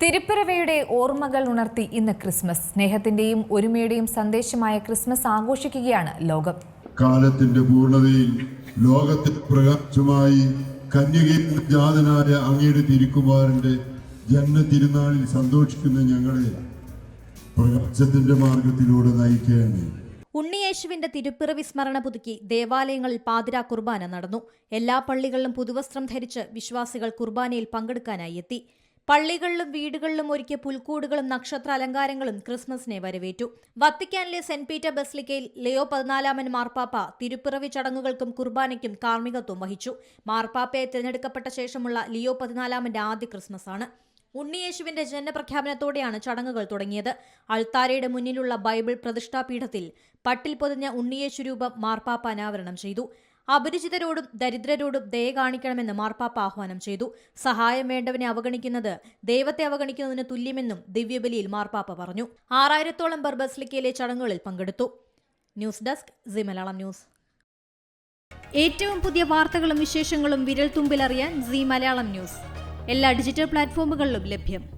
തിരുപ്പിറവയുടെ ഓർമ്മകൾ ഉണർത്തി ഇന്ന് ക്രിസ്മസ്. സ്നേഹത്തിന്റെയും ഒരുമയുടെയും സന്ദേശമായ ക്രിസ്മസ് ആഘോഷിക്കുകയാണ് ലോകം. കാലത്തിന്റെ പൂർണതയിൽ ലോകത്തിൽ പ്രകാശമായി കന്യകയിൽ ജാതനായ അങ്ങയുടെ തിരുക്കുമാരന്റെ ജന്മ തിരുനാളിൽ സന്തോഷിക്കുന്ന ഞങ്ങളെ പ്രകാശത്തിന്റെ മാർഗത്തിലൂടെ നയിക്കുകയാണ് ഉണ്ണിയേശുവിന്റെ തിരുപ്പിറവി സ്മരണ പുതുക്കി ദേവാലയങ്ങളിൽ പാതിരാ കുർബാന നടന്നു. എല്ലാ പള്ളികളിലും പുതുവസ്ത്രം ധരിച്ച് വിശ്വാസികൾ കുർബാനയിൽ പങ്കെടുക്കാനായി എത്തി. പള്ളികളിലും വീടുകളിലും ഒരുക്കിയ പുൽക്കൂടുകളും നക്ഷത്ര അലങ്കാരങ്ങളും ക്രിസ്മസിനെ വരവേറ്റു. വത്തിക്കാനിലെ സെന്റ് പീറ്റർ ബസ്ലിക്കയിൽ ലിയോ പതിനാലാമൻ മാർപ്പാപ്പ തിരുപ്പിറവി ചടങ്ങുകൾക്കും കുർബാനയ്ക്കും കാർമ്മികത്വം വഹിച്ചു. മാർപ്പാപ്പയെ തിരഞ്ഞെടുക്കപ്പെട്ട ശേഷമുള്ള ലിയോ പതിനാലാമന്റെ ആദ്യ ക്രിസ്മസ് ആണ് ഉണ്ണിയേശുവിന്റെ ജനപ്രഖ്യാപനത്തോടെയാണ് ചടങ്ങുകൾ തുടങ്ങിയത്. അൾത്താരയുടെ മുന്നിലുള്ള ബൈബിൾ പ്രതിഷ്ഠാപീഠത്തിൽ പട്ടിൽ പൊതിഞ്ഞ ഉണ്ണിയേശു രൂപം മാർപ്പാപ്പ അനാവരണം ചെയ്തു. അപരിചിതരോടും ദരിദ്രരോടും ദയ കാണിക്കണമെന്ന് മാർപ്പാപ്പ ആഹ്വാനം ചെയ്തു. സഹായം വേണ്ടവനെ അവഗണിക്കുന്നത് ദൈവത്തെ അവഗണിക്കുന്നതിന് തുല്യമെന്നും ദിവ്യബലിയിൽ മാർപ്പാപ്പ പറഞ്ഞു. ആറായിരത്തോളം പേർ ബസ്ലിക്കയിലെ ചടങ്ങുകളിൽ പങ്കെടുത്തു. News desk C Malayalam news. ഏറ്റവും പുതിയ വാർത്തകളും വിശേഷങ്ങളും വിരൽ തുമ്പിലറിയാൻ സി മലയാളം ന്യൂസ്. എല്ലാ ഡിജിറ്റൽ പ്ലാറ്റ്ഫോമുകളിലും ലഭ്യം.